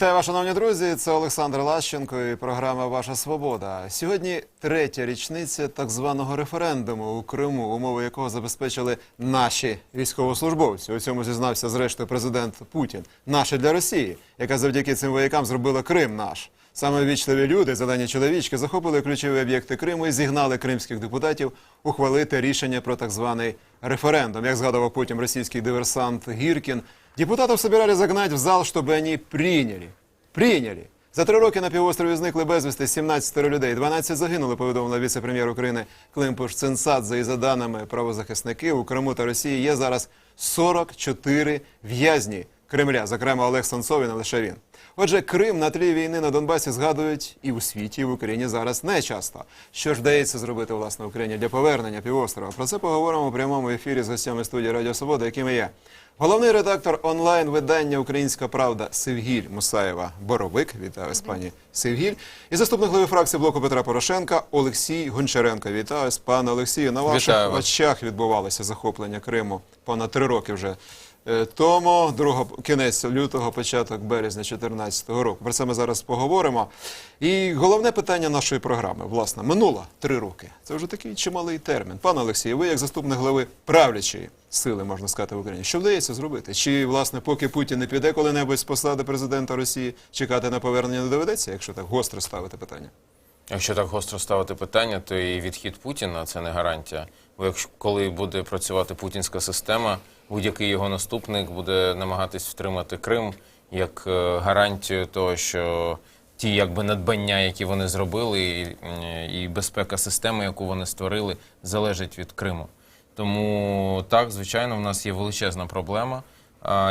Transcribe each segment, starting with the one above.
Вітаю вас, шановні друзі. Це Олександр Лащенко і програма Ваша Свобода. Сьогодні третя річниця так званого референдуму у Криму, умови якого забезпечили наші військовослужбовці. У цьому зізнався зрештою президент Путін. Наші для Росії, яка завдяки цим воякам зробила Крим наш. Саме вічливі люди, зелені чоловічки, захопили ключові об'єкти Криму і зігнали кримських депутатів ухвалити рішення про так званий референдум. Як згадував потім російський диверсант Гіркін, депутатов собирали загнать в зал, чтобы они приняли. Приняли. За три роки на півострові зникли безвісти 17 людей. 12 загинули, повідомила віце-прем'єр України Климпуш Цинцадзе. І за даними правозахисників, у Криму та Росії є зараз 44 в'язні Кремля, зокрема Олег Санцов і не лише він. Отже, Крим на тлі війни на Донбасі згадують і у світі, і в Україні зараз не часто. Що ж вдається зробити власне Україні для повернення півострова? Про це поговоримо у прямому ефірі з гостями студії Радіо Свобода, якими є головний редактор онлайн видання Українська Правда Севгіль Мусаєва Боровик. Вітаю вас, пані Севгіль. І заступник голови фракції блоку Петра Порошенка Олексій Гончаренко. Вітаю вас, пане Олексію. На ваших Вітаю очах відбувалося захоплення Криму понад три роки вже. Е, Тому другого кінець лютого, початок березня 2014 року. Про це ми зараз поговоримо. І головне питання нашої програми, власне, минуло три роки. Це вже такий чималий термін. Пане Олексію, ви як заступник глави правлячої сили, можна сказати, в Україні, що вдається зробити? Чи власне, поки Путін не піде коли-небудь з посади президента Росії, чекати на повернення не доведеться, якщо так гостро ставити питання? Якщо так гостро ставити питання, то і відхід Путіна це не гарантія. Бо якщо коли буде працювати путінська система, будь-який його наступник буде намагатись втримати Крим як е, гарантію того, що ті якби надбання, які вони зробили, і, і безпека системи, яку вони створили, залежить від Криму. Тому так, звичайно, в нас є величезна проблема.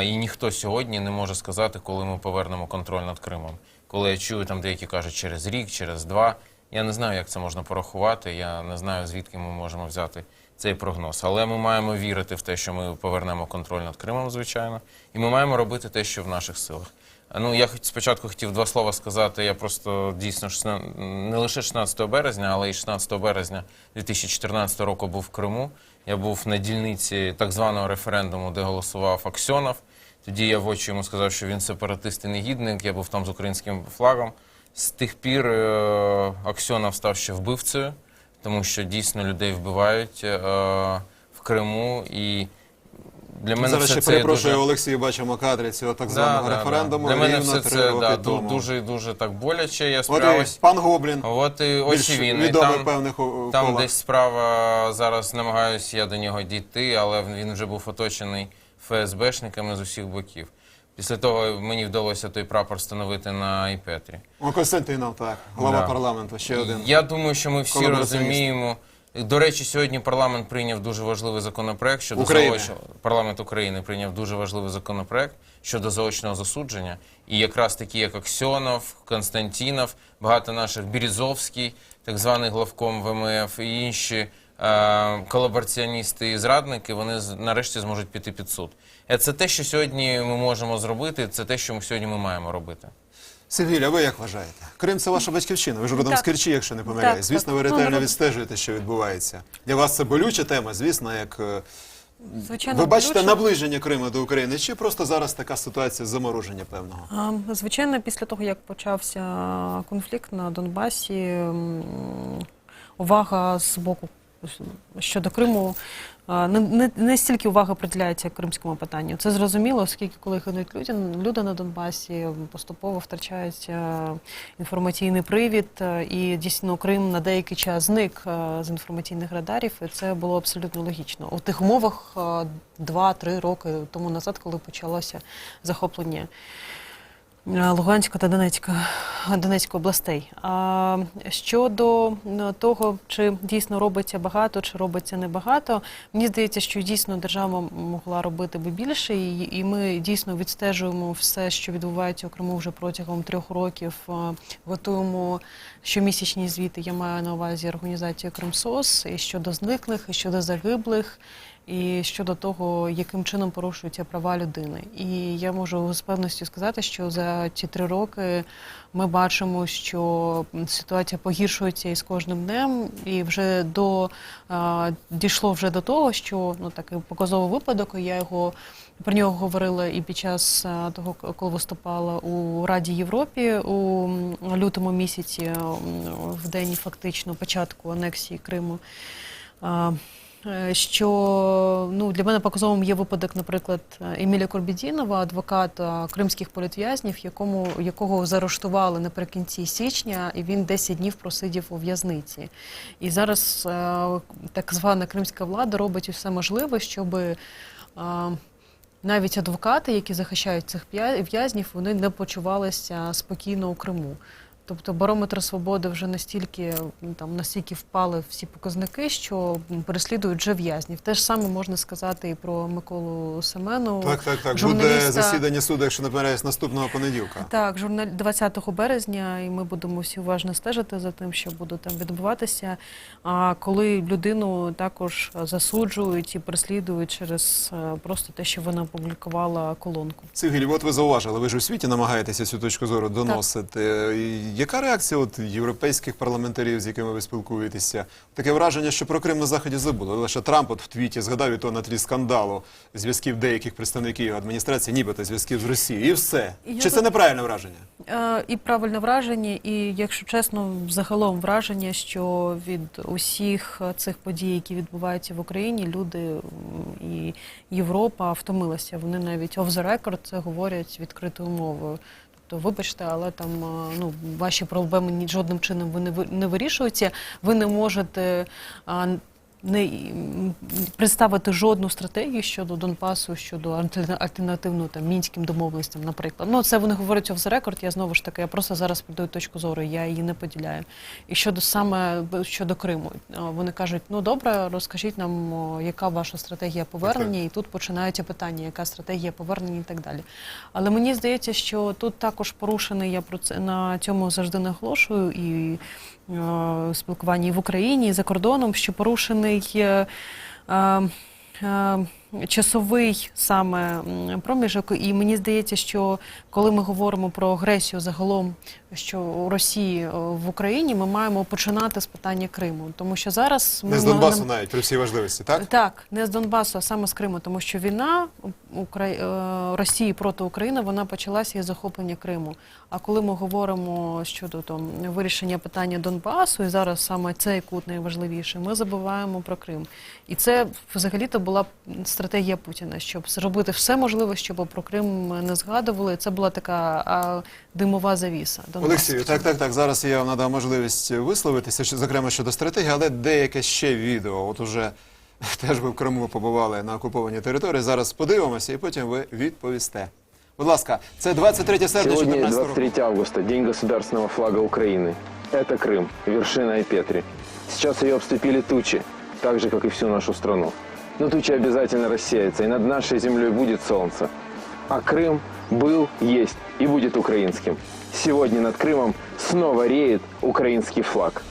І ніхто сьогодні не може сказати, коли ми повернемо контроль над Кримом. Коли я чую, там деякі кажуть через рік, через два. Я не знаю, як це можна порахувати. Я не знаю, звідки ми можемо взяти цей прогноз. Але ми маємо вірити в те, що ми повернемо контроль над Кримом, звичайно, і ми маємо робити те, що в наших силах. Ну, я спочатку хотів два слова сказати. Я просто дійсно не лише 16 березня, але й 16 березня 2014 року був в Криму. Я був на дільниці так званого референдуму, де голосував Аксьонов. Тоді я в очі йому сказав, що він сепаратист і негідник. Я був там з українським флагом. З тих пір е, Аксьонов став ще вбивцею, тому що дійсно людей вбивають е, в Криму. І для мене Зараз все ще перепрошую, дуже... Олексію, бачимо кадри цього так званого да, референдуму. да. Для мене все це да, дуже дуже так боляче. Я От і пан Гоблін. От і очевидно. І відомий Там, певних у- там колах. десь справа зараз намагаюся я до нього дійти, але він вже був оточений ФСБшниками з усіх боків. Після того мені вдалося той прапор встановити на Іпетрі. О, Костянтинов, так, глава Да. парламенту, ще один. Я думаю, що ми всі Колабораціоніст. розуміємо. До речі, сьогодні парламент прийняв дуже важливий законопроект щодо України. заочного парламент України прийняв дуже важливий законопроект щодо заочного засудження. І якраз такі, як Аксьонов, Константінов, багато наших Бірізовський, так званий главком ВМФ і інші колабораціоністи і зрадники, вони нарешті зможуть піти під суд. Е, Це те, що сьогодні ми можемо зробити. Це те, що ми сьогодні ми маємо робити. Сергій, ви як вважаєте? Крим це ваша батьківщина. Ви ж родом Так. з Керчі, якщо не помиляюсь. Звісно, ви ретельно відстежуєте, що відбувається. Для вас це болюча тема, звісно, як е, Звичайно, ви бачите болюче. наближення Криму до України, чи просто зараз така ситуація замороження певного? Звичайно, після того, як почався конфлікт на Донбасі, увага з боку щодо Криму не, не, не стільки уваги приділяється кримському питанню. Це зрозуміло, оскільки коли гинуть люди, люди на Донбасі поступово втрачають інформаційний привід, і дійсно Крим на деякий час зник з інформаційних радарів, і це було абсолютно логічно. У тих умовах е, 2-3 роки тому назад, коли почалося захоплення. Луганська та Донецька, Донецької областей. А щодо е, того, чи дійсно робиться багато, чи робиться небагато, мені здається, що дійсно держава могла робити би більше, і, ми дійсно відстежуємо все, що відбувається у Криму вже протягом трьох років. Готуємо щомісячні звіти. Я маю на увазі організацію Кримсос і щодо зниклих, і щодо загиблих і щодо того, яким чином порушуються права людини. І я можу з певністю сказати, що за ці три роки ми бачимо, що ситуація погіршується із кожним днем, і вже до дійшло вже до того, що ну такий показовий випадок. Я його Про нього говорили і під час того, коли виступала у Раді Європі у лютому місяці, в день фактично початку анексії Криму. Е, Що ну для мене показовим є випадок, наприклад, Еміля Корбідінова, адвоката кримських політв'язнів, якому якого заарештували наприкінці січня, і він 10 днів просидів у в'язниці. І зараз е, так звана кримська влада робить усе можливе, щоб е, навіть адвокати, які захищають цих в'язнів, вони не почувалися спокійно у Криму. Тобто барометр свободи вже настільки там настільки впали всі показники, що переслідують вже в'язнів. Те ж саме можна сказати і про Миколу Семену. Так, так, так. Буде засідання суду, якщо не помиляюсь, наступного понеділка. Так, журнал 20 березня, і ми будемо всі уважно стежити за тим, що буде там відбуватися. А коли людину також засуджують і переслідують через е, просто те, що вона опублікувала колонку. Сигіль, от ви зауважили, ви ж у світі намагаєтеся цю точку зору доносити. І Яка реакція от європейських парламентарів, з якими ви спілкуєтеся? Таке враження, що про Крим на заході забули. Лише Трамп от в твіті згадав і то на тлі скандалу зв'язків деяких представників адміністрації, нібито зв'язків з Росією, і все. Я Чи це неправильне враження? Е, І правильне враження, і якщо чесно, загалом враження, що від усіх цих подій, які відбуваються в Україні, люди і Європа втомилася. Вони навіть off the record це говорять відкритою мовою. Тобто, вибачте, але там е, ну ваші проблеми жодним чином ви- не вирішуються. Ви не можете. Не представити жодну стратегію щодо Донбасу, щодо альтерна- альтернативну там мінським домовленостям, наприклад. Ну це вони говорять the record, Я знову ж таки, я просто зараз подаю точку зору, я її не поділяю. І щодо саме щодо Криму, вони кажуть: ну добре, розкажіть нам, яка ваша стратегія повернення, і тут починаються питання, яка стратегія повернення і так далі. Але мені здається, що тут також порушений, я про це на цьому завжди наголошую і спілкуванні і в Україні, і за кордоном, що порушений е, е, е, часовий саме проміжок. І мені здається, що коли ми говоримо про агресію загалом, що у Росії е, в Україні, ми маємо починати з питання Криму, тому що зараз ми Не з нам- Донбасу навіть при всій важливості, так? так, не з Донбасу, а саме з Криму, тому що війна Укра... е, Росії проти України вона почалася із захоплення Криму. А коли ми говоримо щодо там вирішення питання Донбасу, і зараз саме цей кут найважливіший, ми забуваємо про Крим. І це взагалі-то була стратегія Путіна, щоб зробити все можливе, щоб про Крим не згадували. Це була така а, димова завіса. Донбасу. Олексію, так, так, так. Зараз я вам надам можливість висловитися, що- зокрема щодо стратегії, але деяке ще відео. От уже теж ви в Криму побували на окупованій території. Зараз подивимося і потім ви відповісте. Будь ласка, це 23 серпня Сегодня 14 року. 23 августа, день государственного флага Украины. Это Крым, вершина Айпетри. Сейчас ее обступили тучи, так же, как и всю нашу страну. Но тучи обязательно рассеются, и над нашей землей будет солнце. А Крым был, есть и будет украинским. Сегодня над Крымом снова реет украинский флаг.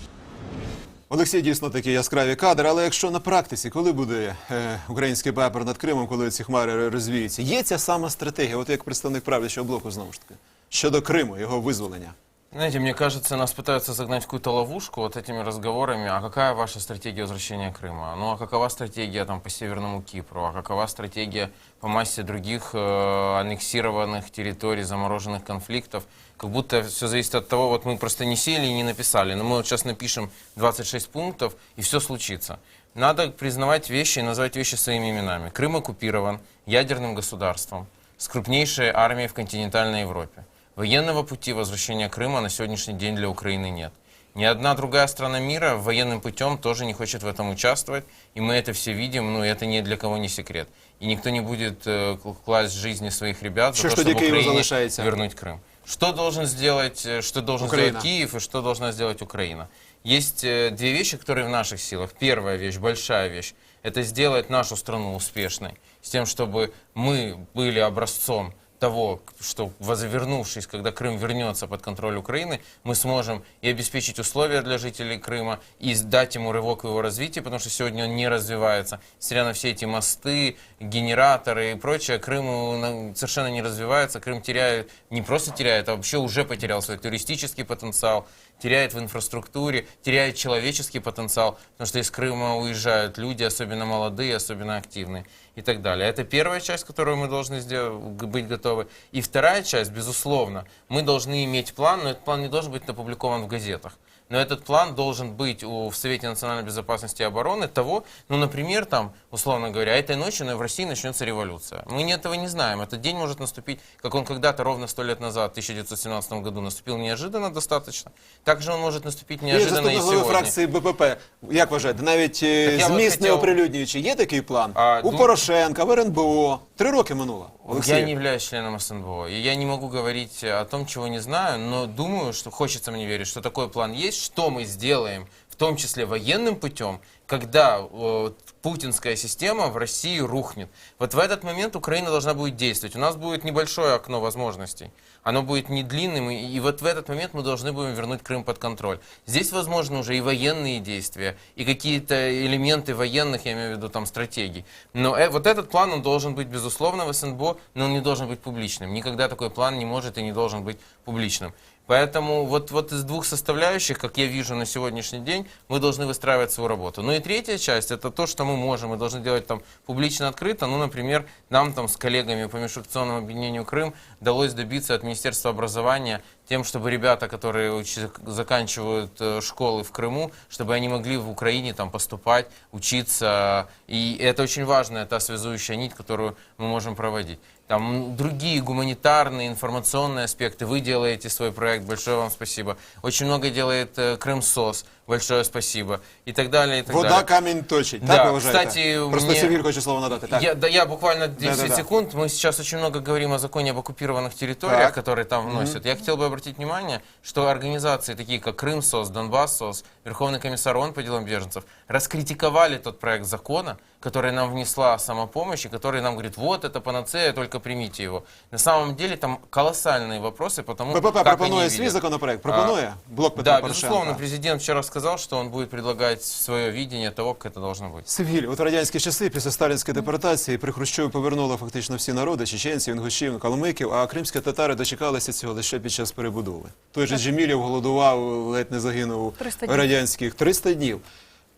Олексій, дійсно такі яскраві кадри, але якщо на практиці, коли буде е, український прапор над Кримом, коли ці хмари розвіються, є ця сама стратегія, от як представник правлячого блоку знову ж таки, щодо Криму, його визволення. Знаете, мне кажется, нас пытаются загнать в какую-то ловушку вот этими разговорами. А какая ваша стратегия возвращения Крыма? Ну, а какова стратегия там по Северному Кипру? А какова стратегия по массе других э, аннексированных территорий, замороженных конфликтов? Как будто все зависит от того, вот мы просто не сели и не написали, но мы вот сейчас напишем 26 пунктов, и все случится. Надо признавать вещи и называть вещи своими именами. Крым оккупирован ядерным государством с крупнейшей армией в континентальной Европе. Военного пути возвращения Крыма на сегодняшний день для Украины нет. Ни одна другая страна мира военным путем тоже не хочет в этом участвовать, и мы это все видим, ну и это ни для кого не секрет. И никто не будет э, кл- класть жизни своих ребят Що за ж то, тоді чтобы Києву Украине залишається? вернуть Крым. Что должен сделать, э, что должен Украина. сделать Киев и что должна сделать Украина? Есть э, две вещи, которые в наших силах. Первая вещь, большая вещь, это сделать нашу страну успешной, с тем, чтобы мы были образцом того, что возвернувшись, когда Крым вернется под контроль Украины, мы сможем и обеспечить условия для жителей Крыма, и дать ему рывок в его развитии, потому что сегодня он не развивается. Несмотря на все эти мосты, генераторы и прочее, Крым э, совершенно не развивается. Крым теряет, не просто теряет, а вообще уже потерял свой туристический потенциал, теряет в инфраструктуре, теряет человеческий потенциал, потому что из Крыма уезжают люди, особенно молодые, особенно активные. и так далее. Это первая часть, которую мы должны сделать, быть готовы. И вторая часть, безусловно, мы должны иметь план, но этот план не должен быть опубликован в газетах. Но этот план должен быть у, в Совете национальной безопасности и обороны того, ну, например, там, условно говоря, этой ночью в России начнется революция. Мы не- этого не знаем. Этот день может наступить, как он когда-то ровно сто лет назад, в 1917 году, наступил неожиданно достаточно. Также он может наступить І неожиданно и заступник голови сегодня. фракції БПП. Як вважаєте, навіть е, Так я от зміст не хотів- оприлюднюючи, є такий план? А, У дум- Порошенка, в РНБО. Три роки минуло. Олексій. Я не являюсь членом СНБО, и я не могу говорить о том, чего не знаю, но думаю, что хочется мне верить, что такой план есть, что мы сделаем, в том числе военным путем, когда э, путинская система в России рухнет. Вот в этот момент Украина должна будет действовать. У нас будет небольшое окно возможностей. Оно будет не длинным, и, и вот в этот момент мы должны будем вернуть Крым под контроль. Здесь, возможно, уже и военные действия, и какие-то элементы военных, я имею в виду там стратегий. Но э, вот этот план, он должен быть, безусловно, в СНБО, но он не должен быть публичным. Никогда такой план не может и не должен быть публичным. Поэтому вот, вот из двух составляющих, как я вижу на сегодняшний день, мы должны выстраивать свою работу. Ну и третья часть, это то, что мы можем и должны делать там публично открыто. Ну, например, нам там с коллегами по межфракционному объединению Крым удалось добиться от Министерства образования тем, чтобы ребята, которые учи- заканчивают э, школы в Крыму, чтобы они могли в Украине там поступать, учиться. И это очень важная та связующая нить, которую мы можем проводить. Там м, другие гуманитарные, информационные аспекты. Вы делаете свой проект, большое вам спасибо. Очень много делает э, Крымсос, большое спасибо. И так далее, и так Вода далее. камінь точить. Да, так ви вважаєте? кстати, Просто мені- Сергій хоче слово надати. Так. Я, да, я буквально 10 Да-да-да. секунд. Мы сейчас очень много говорим о законе об оккупированных территориях, Так. которые там вносят. Я хотел бы обратить внимание, что организации, такие как Крым-СОС, Донбасс-СОС, Верховный комиссар ООН по делам беженцев, раскритиковали тот проект закона, который нам внесла самопомощь, и который нам говорит, вот это панацея, только примите его. На самом деле там колоссальные вопросы, потому БПП как они пропонує свій видят. законопроект? Пропонує? Блок Петра Да, Порошенка. безусловно, президент вчера сказал, что он будет предлагать свое видение того, как это должно быть. Севгіль, от радянські часи після сталінської депортації при Хрущові повернули фактично всі народи, чеченців, інгушів, калмиків, а кримські татари дочекалися цього лише під час перебудови. Той же Джемілєв голодував, ледь не загинув 300 днів. радянських 300 днів.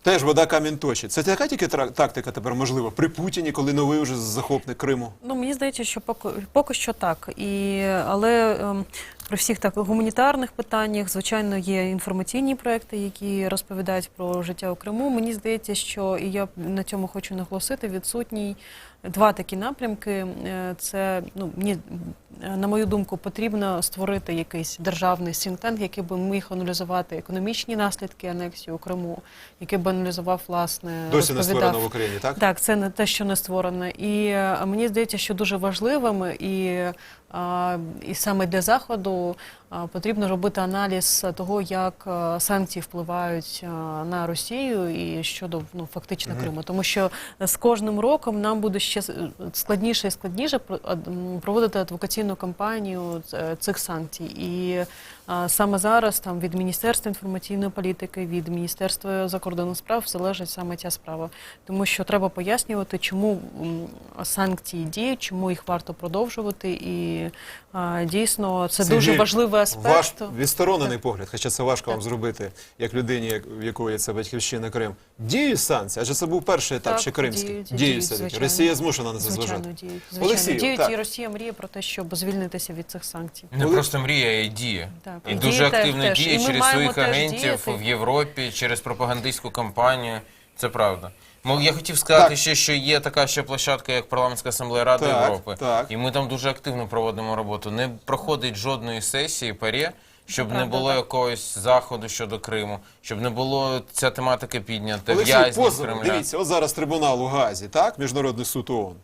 Теж вода камінь точить. Це така тільки тра- тактика тепер можлива при Путіні, коли новий вже захопник Криму. Ну мені здається, що поки, поки що так. І, але ем, при всіх так гуманітарних питаннях, звичайно, є інформаційні проекти, які розповідають про життя у Криму. Мені здається, що і я на цьому хочу наголосити, відсутній два такі напрямки. Е, Це ну мені е, на мою думку потрібно створити якийсь державний сінтенк, який би міг аналізувати економічні наслідки анексії у Криму, який би аналізував власне Досі не створено в Україні, так? так, це не те, що не створено. І е, мені здається, що дуже важливим і, і саме для заходу потрібно робити аналіз того, як е, санкції впливають е, на Росію і щодо ну фактично Криму, тому що з кожним роком нам буде ще складніше і складніше проводити адвокаційну кампанію е, цих санкцій. І саме зараз там від Міністерства інформаційної політики, від Міністерства закордонних справ залежить саме ця справа, тому що треба пояснювати, чому санкції діють, чому їх варто продовжувати, і а, дійсно це дуже Сергій, важливий аспект. Ваш відсторонений погляд, хоча це важко вам зробити, як людині, в якої це батьківщина Крим. Діють санкції, адже це був перший етап Так, ще кримський. діють, Діють, діють, все-таки. звичайно. Росія змушена на це Звичайно, діють. Звичайно, Олексію, діють, так. і Росія мріє про те, щоб звільнитися від цих санкцій. Не Коли- просто мрія, а й дія. Так, І і дуже діє активно теж. діє І ми через маємо своїх теж агентів діяти. в Європі, через пропагандистську кампанію. Це правда. Мо- Я хотів сказати Так. ще, що є така ще площадка, як парламентська асамблея Ради Так, Європи. так. І ми там дуже активно проводимо роботу. Не проходить жодної сесії ПАРЄ, щоб не правда, було так. якогось заходу щодо Криму, щоб не було ця тематика піднята, Олексій, в'язнів позов, Кремля. дивіться, от зараз трибунал у Газі, так? Міжнародний суд ООН.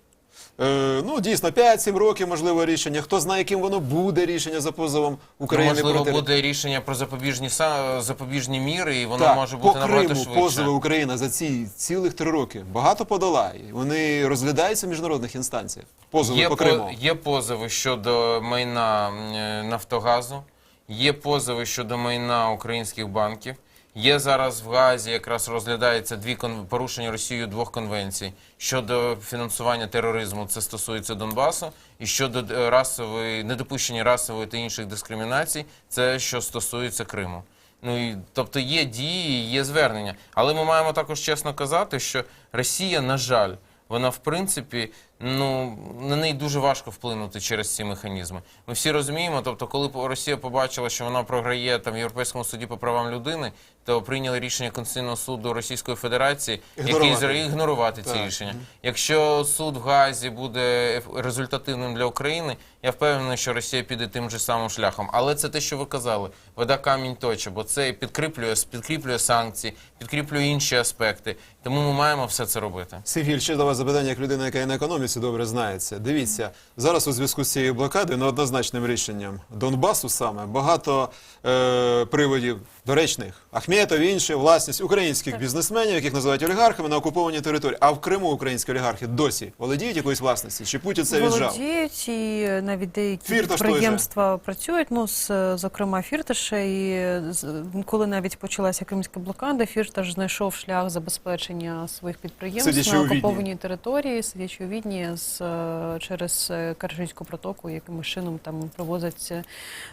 Е, ну, дійсно, 5-7 років, можливо, рішення. Хто знає, яким воно буде рішення за позовом Ну, України можливо, проти буде рішення про запобіжні са- запобіжні міри, і воно так, може по бути набагато Криму швидше. позови Україна за ці цілих три роки багато подала. Вони розглядаються в міжнародних інстанціях. Позови Є, по по- є позови щодо майна е, Нафтогазу, є позови щодо майна українських банків. Є зараз в Газі якраз розглядається дві кон- порушення Росією двох конвенцій щодо фінансування тероризму. Це стосується Донбасу, і щодо е, расової недопущення расової та інших дискримінацій. Це що стосується Криму. Ну і тобто є дії, є звернення. Але ми маємо також чесно казати, що Росія, на жаль, вона в принципі, ну на неї дуже важко вплинути через ці механізми. Ми всі розуміємо, тобто, коли Росія побачила, що вона програє там в Європейському суді по правам людини, то прийняли рішення Конституційного суду Російської Федерації, Ігнорувати. який ігнорувати ці Так. рішення. Якщо суд в Газі буде результативним для України, я впевнений, що Росія піде тим же самим шляхом. Але це те, що ви казали, вода камінь точить, бо це підкріплює, підкріплює санкції, підкріплює інші аспекти. Тому ми маємо все це робити. Сергій, ще до вас запитання, як людина, яка і на економіці добре знається. Дивіться, зараз у зв'язку з цією блокадою неоднозначним рішенням Донбасу саме багато е, приводів доречних. Ахметов, інші, власність українських бізнесменів, яких називають олігархами на окупованій території. А в Криму українські олігархи досі володіють якоюсь власності? Чи Путін це віджав? Володіють і навіть деякі Фірташ той підприємства працюють. Ну, з, зокрема, Фірташа. І коли навіть почалася кримська блокада, Фірташ знайшов шлях забезпечення своїх підприємств Сидячи на окупованій території, сидячи у Відні з е, через е, Керченську протоку, якимось чином там привозиться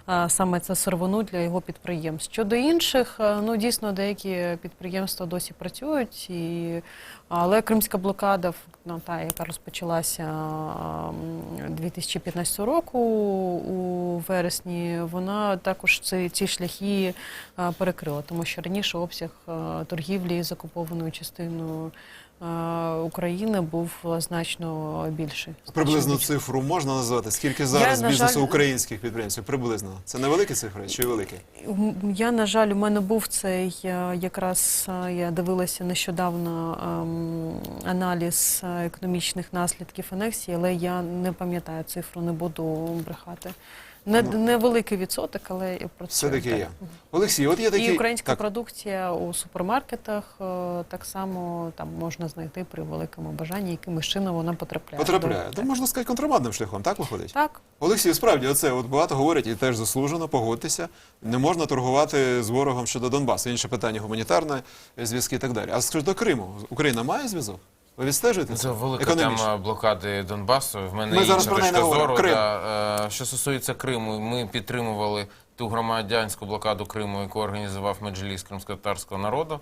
е, саме це сировину для його підприємств. Щодо інших, е, ну дійсно деякі підприємства досі працюють і. Але кримська блокада, ну, та, яка розпочалася 2015 року у вересні, вона також ці, ці шляхи е, перекрила, тому що раніше обсяг е, торгівлі з окупованою частиною України був е, значно більший. Приблизно Значно більший. цифру можна назвати? Скільки зараз на бізнесу жаль- українських підприємців? Приблизно. Це невеликі цифри чи великі? Я, на жаль, у мене був цей е, якраз е, я дивилася нещодавно ем, аналіз е, економічних наслідків анексії, але я не пам'ятаю цифру, не буду брехати. Не, Ну. невеликий відсоток, але про це Все-таки є. Олексій, от є такі... І українська Так. продукція у супермаркетах е, так само там можна знайти при великому бажанні, якимось чином вона потрапляє. Потрапляє. до- То можна сказати контрабандним шляхом, так виходить? Так, Олексій, справді, оце от багато говорять і теж заслужено, погодьтеся. Не можна торгувати з ворогом щодо Донбасу. Інше питання гуманітарне, зв'язки і так далі. А щодо Криму, Україна має зв'язок? Ви відстежуєте Це велика Економічно. тема блокади Донбасу. В мене Ми інша точка зору. Крим. Да. Е, Що стосується Криму, ми підтримували ту громадянську блокаду Криму, яку організував Меджліс кримськотарського народу.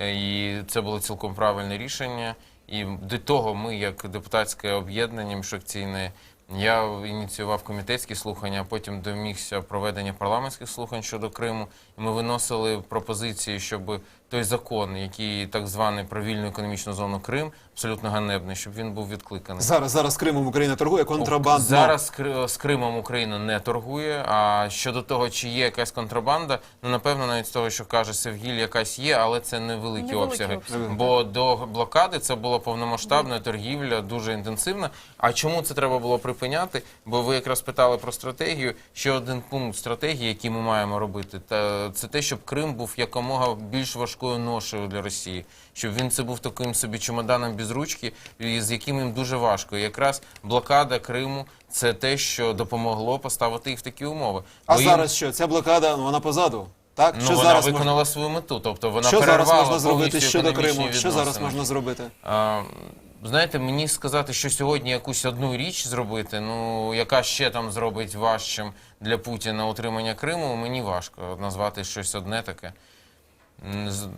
Е, І це було цілком правильне рішення. І до того ми, як депутатське об'єднання міжфракційне, я ініціював комітетські слухання, а потім домігся проведення парламентських слухань щодо Криму. Ми виносили пропозиції, щоб той закон, який так званий про вільну економічну зону Крим, абсолютно ганебний, щоб він був відкликаний. Зараз, зараз з Кримом Україна торгує контрабандно. Зараз з з Кримом Україна не торгує. А щодо того, чи є якась контрабанда, ну напевно, навіть з того, що каже Севгіль, якась є, але це невеликі Невеликі обсяги. обсяги, Бо до блокади це була повномасштабна торгівля, дуже інтенсивна. А чому це треба було припиняти? Бо ви якраз питали про стратегію. Ще один пункт стратегії, який ми маємо робити, та це те, щоб Крим був якомога більш важкою ношею для Росії, щоб він це був таким собі чемоданом без ручки, з яким їм дуже важко. І якраз блокада Криму це те, що допомогло поставити їх в такі умови. А Бо їм- зараз що? Ця блокада, ну, вона позаду. Так? ну, що вона зараз виконала можна... свою мету, тобто вона Що зараз перервала можна зробити повністю щодо економічні Криму? Що зараз відносини. можна зробити? А, знаєте, мені сказати, що сьогодні якусь одну річ зробити, ну яка ще там зробить важчим для Путіна утримання Криму, мені важко назвати щось одне таке. З-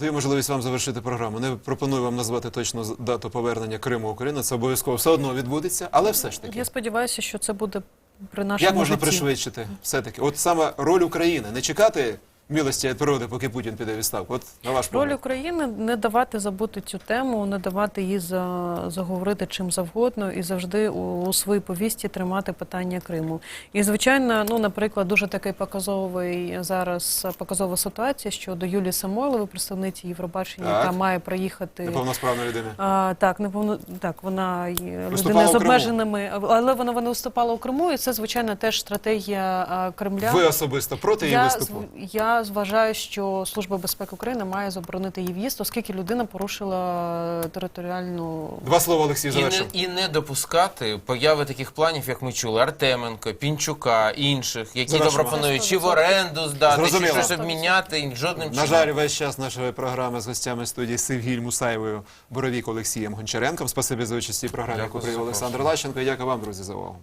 даю можливість вам завершити програму. Не пропоную вам назвати точно дату повернення Криму України. Це обов'язково все одно відбудеться, але все ж таки. я сподіваюся, що це буде при нашому Як можна житті. пришвидшити все-таки? От саме роль України. Не чекати милості від природи, поки Путін піде відставку. От на ваш Роль. України не давати забути цю тему, не давати її за, заговорити чим завгодно і завжди у, у своїй повісті тримати питання Криму. І звичайно, ну наприклад, дуже такий показовий зараз показова ситуація щодо Юлії Самойлової, представниці Євробачення, Так. яка має приїхати. Неповносправна людина. А, так, неповно так, вона людина з обмеженими, але вона вона виступала у Криму, і це звичайно теж стратегія Кремля. Ви особисто проти її виступу? я вважаю, що Служба безпеки України має заборонити її в'їзд, оскільки людина порушила територіальну Два слова, Олексій, І не, завершив. і не допускати появи таких планів, як ми чули, Артеменко, Пінчука, інших, які Завершимо. пропонують чи в оренду здати, Зрозуміло. чи щось обміняти, і жодним На чином. жаль, весь час нашої програми з гостями студії Севгіль Мусаєвою, Боровік Олексієм Гончаренком. Спасибі за участь у цій програмі, Дякую яку за привів запрошення. Олександр Лащенко. І дякую вам, друзі, за увагу.